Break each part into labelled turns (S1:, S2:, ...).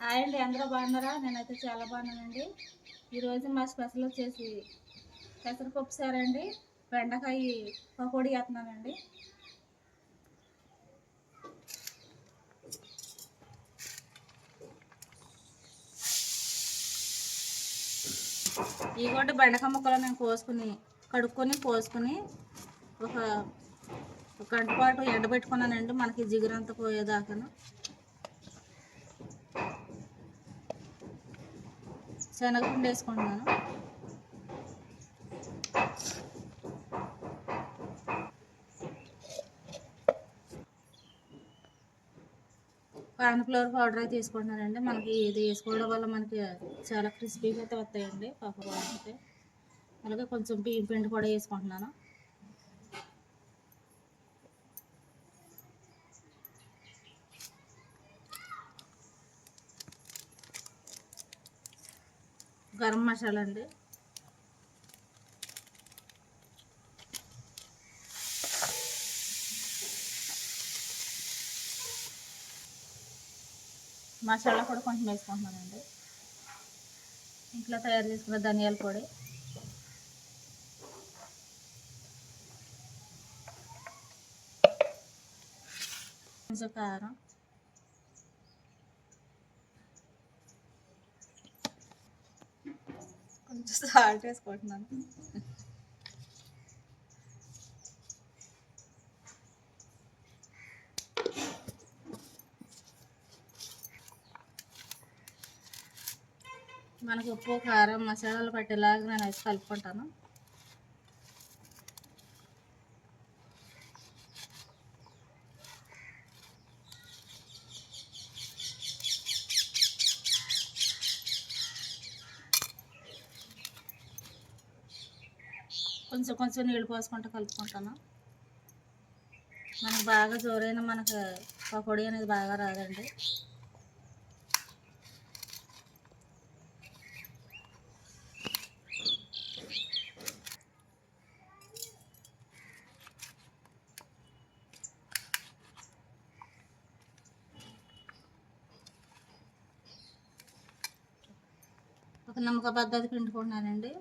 S1: Hi అండి అందరూ బాగున్నారా? నేనైతే చాలా బాగున్నానండి. ఈరోజు మా స్పెషల్ వచ్చేసి పెసరపప్పు సార్ అండి బెండకాయ పకోడీ వేస్తున్నానండి ఈ కూడా బెండకాయ ముక్కలు నేను కోసుకుని కడుక్కొని కోసుకుని ఒక ఒక గంట పాటు ఎండబెట్టుకున్నానండి మనకి జిగురంతా పోయేదాకాను. శనగపిండి వేసుకుంటున్నాను. ఫ్లోర్ పౌడర్ అయితే తీసుకుంటున్నానండి మనకి ఇది వేసుకోవడం వల్ల మనకి చాలా క్రిస్పీగా అయితే వస్తాయండి. పప్పు అయితే అలాగే కొంచెం బియ్యం పిండి కూడా వేసుకుంటున్నాను. గరం మసాలా అండి. మసాలా కూడా కొంచెం వేసుకుంటున్నానండి. ఇంట్లో తయారు చేసుకున్న ధనియాల పొడి. కొంచెం కారం. కొంచెం సాల్ట్ వేసుకుంటున్నాను మనకి ఉప్పు కారం మసాలాలు పట్టేలాగా నేను వేసి కలుపుకుంటాను. కొంచెం కొంచెం నీళ్ళు పోసుకుంటూ కలుపుకుంటాను? మనకు బాగా జోరైన మనకు పకోడీ అనేది బాగా రాదండి. ఒక నమ్మక పద్ధతి పిండుకుంటున్నానండి.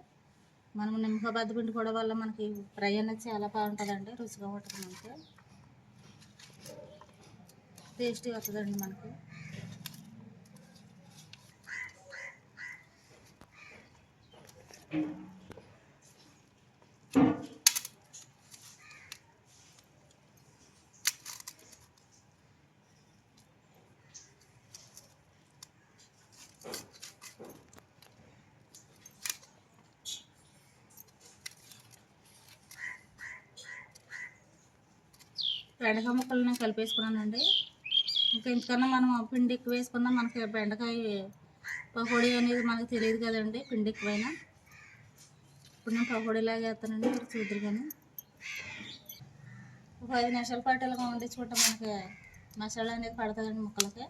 S1: మనం నిమ్మకాయ పద్ధతి పిండుకోవడం వల్ల మనకి ఫ్రై అనేది చాలా బాగుంటుందండి రుచిగా ఉంటుంది మనకి. టేస్టీ వస్తుందండి మనకి. బెండకాయ ముక్కలు నేను కలిపేసుకున్నానండి. ఇంకా ఇంతకన్నా మనం పిండి ఎక్కువ వేసుకుందాం మనకి బెండకాయ పకోడీ అనేది మనకు తెలియదు కదండి పిండి ఎక్కువైనా. ఇప్పుడు నేను పకోడీలాగా వేస్తానండి మీరు చూద్దరు కానీ. ఒక ఐదు నిమిషాల పాటు ఇలా వండించుకుంటే మనకి మసాలా అనేది పడుతుందండి ముక్కలకి.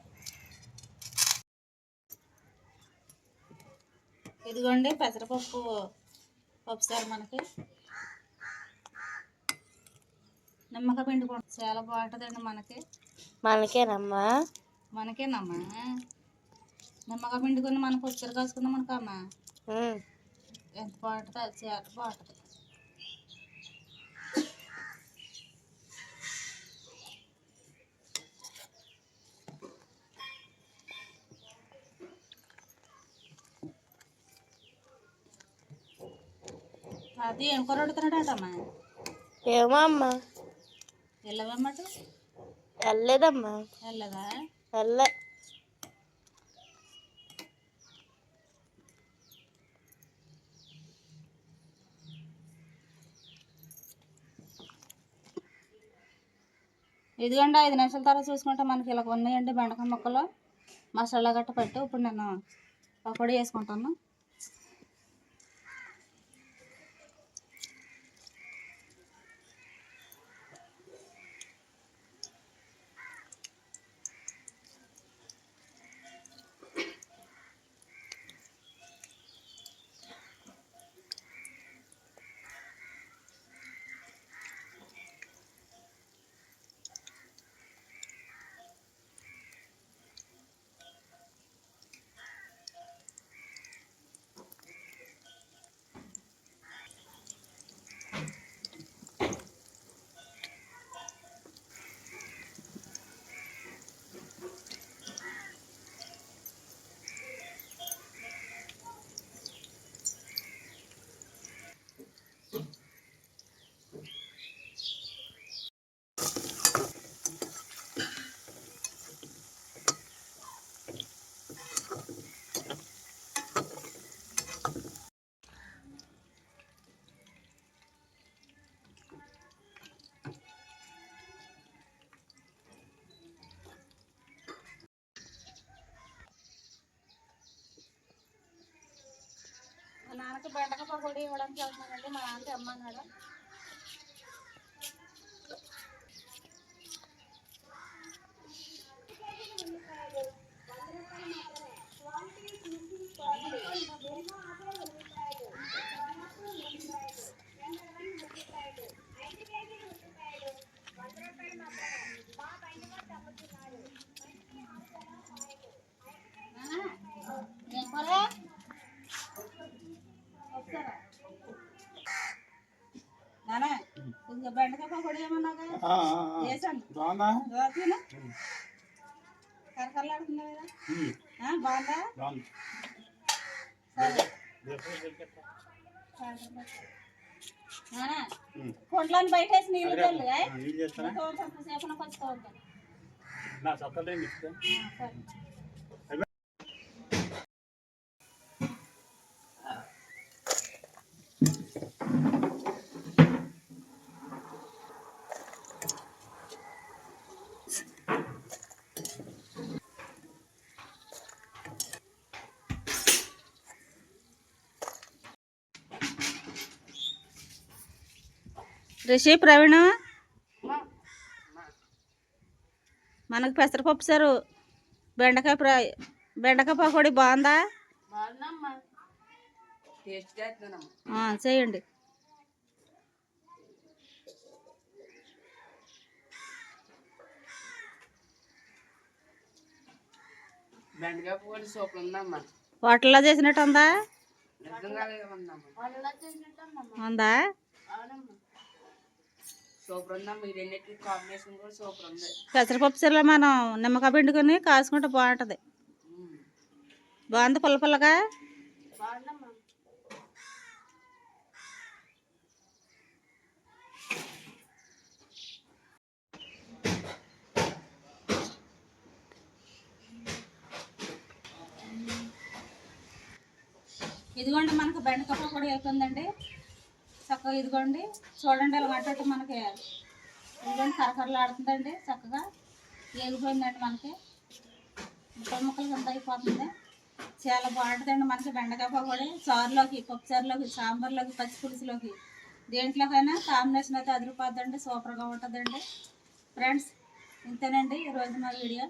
S1: ఇదిగోండి పెసరపప్పు పప్పు సార్ మనకి. నిమ్మకాయ పిండుకోండి చాలా బాగుంటుందండి మనకి.
S2: మనకేనమ్మా?
S1: మనకేనమ్మా? నిమ్మకాయ పిండుకొని మనం పుచ్చరు కాసుకుందాం అనుకమ్మా. ఎంత బాగుంటుంది అది చాలా బాగుంటుంది. అది ఏం కూర వండుతున్నాడటమ్మా?
S2: ఏమో అమ్మా.
S1: వెళ్ళవమ్మట
S2: వెళ్ళలేదమ్మా
S1: వెళ్ళదా
S2: వెళ్ళే
S1: ఇదిగోండి ఐదు నిమిషాల తర్వాత చూసుకుంటే మనకి ఇలా ఉన్నాయండి బెండకాయ ముక్కలు. మసాలా గట్ట పెట్టి. ఇప్పుడు నేను పకోడీ వేసుకుంటాను నాన్నకి గుడి ఇవ్వడానికి వెళ్తున్నానండి మా నాన్నకి అమ్మన్నాడు నాన్న, కొంచెం బెండకాయ పకోడీ ఏమన్నాగా
S3: ఆ, ఆ, ఆ.
S1: వేసాను
S3: బాగుందా
S1: ఓకేనా కరకరలాడుతుంది కదా
S3: ఉమ్,
S1: ఆ, బాగుందా
S3: బాగుంది
S1: సరే నాన్న
S3: ఉమ్.
S1: కొండలను బయటేసి నీళ్ళు చల్లు
S3: ఆ, నీళ్ళు చేస్తానా
S1: సేపు కొంచెం తోలుతాను.
S3: నా సత్తలు ఇస్తా
S1: ఆ, సరే రిషి ప్రవీణ్? మనకు పెసరపప్పు సారు. బెండకాయ ఫ్రై బెండకాయ పకోడీ బాగుందా? చేయండి. హోటల్లో చేసినట్టు ఉందా? ఉందా?
S4: సూపర్ కాంబినేషన్ కూడా ఉంది
S1: పెసరపప్పు సారులో మనం నిమ్మకాయ పిండుకొని కాసుకుంటే బాగుంటుంది. బాగుంది పుల్ల పుల్లగా?
S4: బాగుందమ్మా.
S1: ఇదిగోండి మనకు బెండకాయ పకోడీ అయిపోయిందండి చక్కగా ఇదిగోండి. చూడండి ఇలా అట్టట్టు మనకి ఇదిగోండి కరకరలు ఆడుతుందండి చక్కగా. ఏగిపోయిందండి మనకి. ముక్కలు ముక్కలు కింద అయిపోతుంది. చాలా బాగుంటుందండి మనకి బెండకాయ పకోడీ. చారులోకి పప్పు చారులోకి సాంబార్లోకి పచ్చిపులుసులోకి దేంట్లోకైనా కాంబినేషన్ అయితే అదిరిపోద్దండి. సూపర్గా ఉంటుందండి. ఫ్రెండ్స్ ఇంతేనండి ఈరోజు మా వీడియో.